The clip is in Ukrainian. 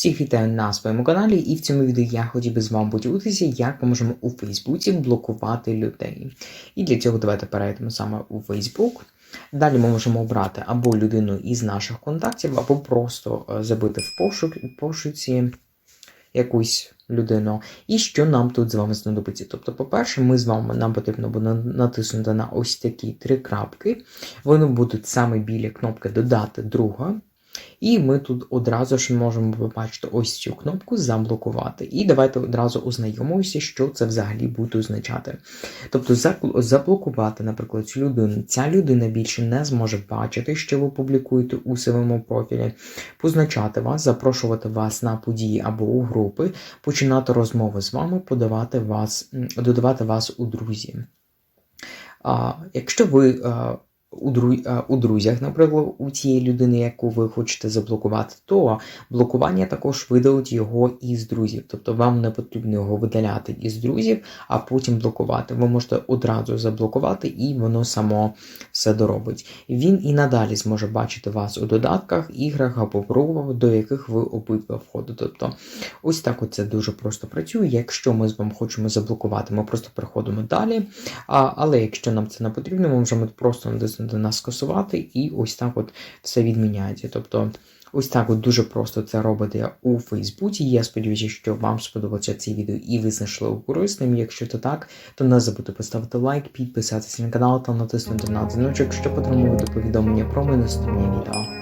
Всіх вітаю на своєму каналі, і в цьому відео я хотів би з вами поділитися, як ми можемо у Фейсбуці блокувати людей. І для цього давайте перейдемо саме у Фейсбук. Далі ми можемо обрати або людину із наших контактів, або просто е, забити в пошук, пошуці якусь людину. І що нам тут з вами знадобиться? Тобто, по-перше, ми з вами нам потрібно буде натиснути на ось такі три крапки. Вони будуть саме біля кнопки Додати друга. І ми тут одразу ж можемо побачити ось цю кнопку заблокувати. І давайте одразу ознайомимося, що це взагалі буде означати. Тобто заблокувати, наприклад, цю людину. Ця людина більше не зможе бачити, що ви публікуєте у своєму профілі, позначати вас, запрошувати вас на події або у групи, починати розмови з вами, подавати вас, додавати вас у друзі. А, якщо ви а, у, дру, а, у друзях, наприклад, у цієї людини, яку ви хочете заблокувати, то блокування також видалить його із друзів. Тобто вам не потрібно його видаляти із друзів, а потім блокувати. Ви можете одразу заблокувати, і воно само все доробить. Він і надалі зможе бачити вас у додатках, іграх або групах, до яких ви обидва входите. Тобто, ось так це дуже просто працює. Якщо ми з вами хочемо заблокувати, ми просто переходимо далі. А, але якщо нам це не потрібно, ми можемо просто натиснути на скасувати, і ось так от все відміняється. Тобто, ось так от дуже просто це робите у Фейсбуці. Я сподіваюся, що вам сподобалося це відео і ви знайшли його корисним. Якщо то так, то не забудьте поставити лайк, підписатися на канал та натиснути на дзвіночок, щоб отримувати повідомлення про мене наступні відео.